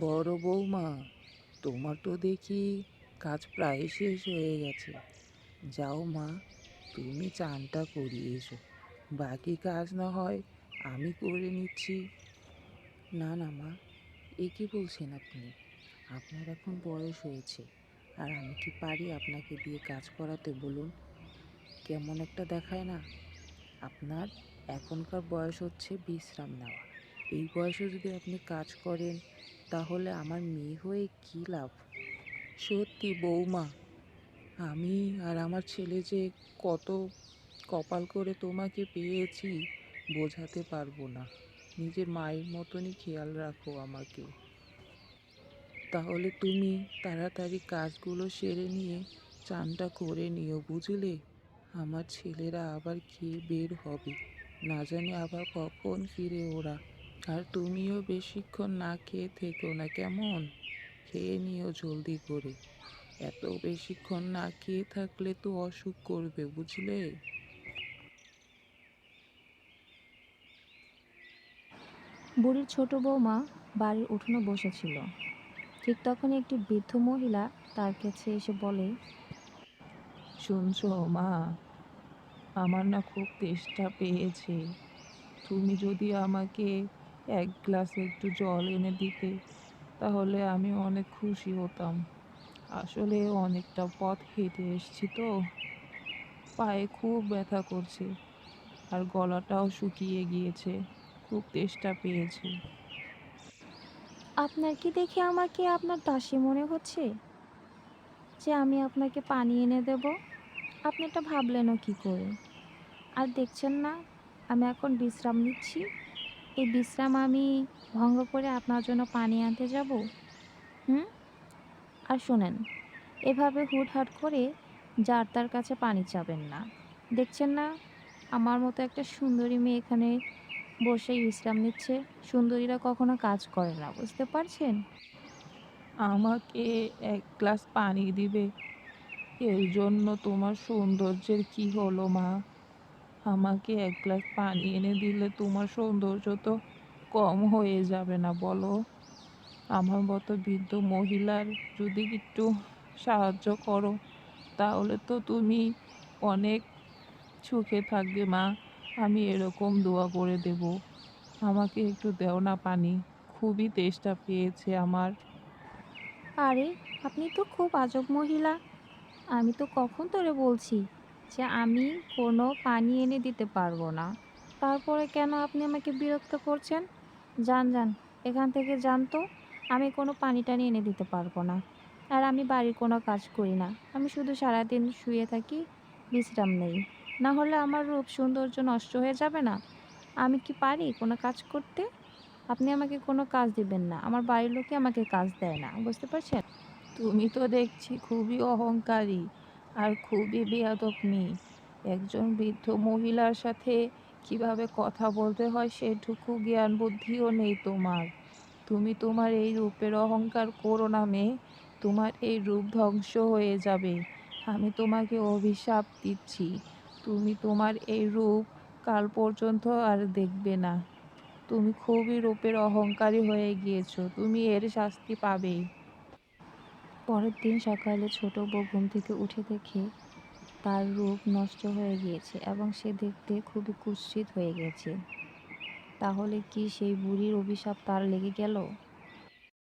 বড় বৌমা, তোমার তো দেখি কাজ প্রায় শেষ হয়ে গেছে। যাও মা, তুমি চানটা করিয়ে এসো। বাকি কাজ না হয় আমি করে নিচ্ছি। না না মা, এ কি বলছেন আপনি? আপনার এখন বয়স হয়েছে, আর আমি কি পারি আপনাকে দিয়ে কাজ করাতে বলুন? কেমন একটা দেখায় না? আপনার এখনকার বয়স হচ্ছে বিশ্রাম নেওয়া। এই বয়সে যদি আপনি কাজ করেন তাহলে আমার মেয়ে হয়ে কী লাভ? সত্যি বৌমা, আমি আর আমার ছেলে যে কত কপাল করে তোমাকে পেয়েছি বোঝাতে পারব না। নিজের মায়ের মতনই খেয়াল রাখো আমাকে। তাহলে তুমি তাড়াতাড়ি কাজগুলো সেরে নিয়ে চানটা করে নিও, বুঝলে? আমার ছেলেরা আবার খেয়ে বের হবে? না জানি আবার কখন ফিরে ওরা। আর তুমিও বেশিক্ষণ না খেয়ে থেকো না কেমন? খেয়ে নিও জলদি করে। এত বেশিক্ষণ না খেয়ে থাকলে তো অসুখ করবে বুঝলে? বুড়ির ছোট বৌমা বাড়ির উঠোনে বসেছিল। ঠিক তখনই একটি বৃদ্ধ মহিলা তার কাছে এসে বলে শুনছো মা আমার না খুব তেষ্টা পেয়েছে। তুমি যদি আমাকে এক গ্লাস একটু জল এনে দিতে, তাহলে আমি অনেক খুশি হতাম। আসলে অনেকটা পথ হেঁটে এসেছি তো। পায়ে খুব ব্যথা করছে আর গলাটাও শুকিয়ে গিয়েছে, খুব তেষ্টা পেয়েছে। আপনার কি দেখে আমাকে আপনার দাসী মনে হচ্ছে? যে আমি আপনাকে পানি এনে দেব? আপনি এটা ভাবলেনও কি করে? আর দেখছেন না, আমি এখন বিশ্রাম নিচ্ছি। এই বিশ্রাম আমি ভঙ্গ করে আপনার জন্য পানি আনতে যাব? হুম? আর শোনেন, এভাবে হুটহাট করে যার তার কাছে পানি চাবেন না। দেখছেন না? আমার মতো একটা সুন্দরী মেয়ে এখানে বসে বিশ্রাম নিচ্ছে। সুন্দরীরা কখনো কাজ করে না, বুঝতে পারছেন? আমাকে এক গ্লাস পানি দিবে। এর জন্য তোমার সৌন্দর্যের কি হলো, মা? আমাকে এক গ্লাস পানি এনে দিলে তোমার সৌন্দর্য তো কম হয়ে যাবে না, বলো। আমার মতো বৃদ্ধ মহিলার যদি একটু সাহায্য করো, তাহলে তো তুমি অনেক সুখে থাকবে, মা। আমি এরকম দোয়া করে দেব। আমাকে একটু দেও না পানি। খুবই তেষ্টা পেয়েছে আমার। আরে, আপনি তো খুব আজব মহিলা। আমি তো কখন ধরে বলছি? যে আমি কোনো পানি এনে দিতে পারব না। তারপরে কেন আপনি আমাকে বিরক্ত করছেন? যান যান, এখান থেকে যান তো। আমি কোনো পানি টানি এনে দিতে পারব না। আর আমি বাড়ির কোনো কাজ করি না। আমি শুধু সারাদিন শুয়ে থাকি, বিশ্রাম নেই। না হলে আমার রূপ সৌন্দর্য নষ্ট হয়ে যাবে না। আমি কি পারি কোনো কাজ করতে? আপনি আমাকে কোনো কাজ দিবেন না। আমার বাড়ির লোকে আমাকে কাজ দেয় না। বুঝতে পারছেন? তুমি তো দেখছি খুবই অহংকারী। আর খুবই বেয়াদব মেয়ে। একজন বৃদ্ধ মহিলার সাথে কীভাবে কথা বলতে হয় সেটুকু জ্ঞান বুদ্ধিও নেই তোমার। তুমি তোমার এই রূপের অহংকার করো না মেয়ে, তোমার এই রূপ ধ্বংস হয়ে যাবে। আমি তোমাকে অভিশাপ দিচ্ছি। তুমি তোমার এই রূপ কাল পর্যন্ত আর দেখবে না। তুমি খুবই রূপের অহংকারী হয়ে গিয়েছো। তুমি এর শাস্তি পাবে। পরের দিন সকালে ছোট বউ ঘুম থেকে উঠে দেখে তার রূপ নষ্ট হয়ে গিয়েছে এবং সে দেখতে খুবই কুৎসিত হয়ে গেছে। তাহলে কি সেই বুড়ির অভিশাপ তার লেগে গেল?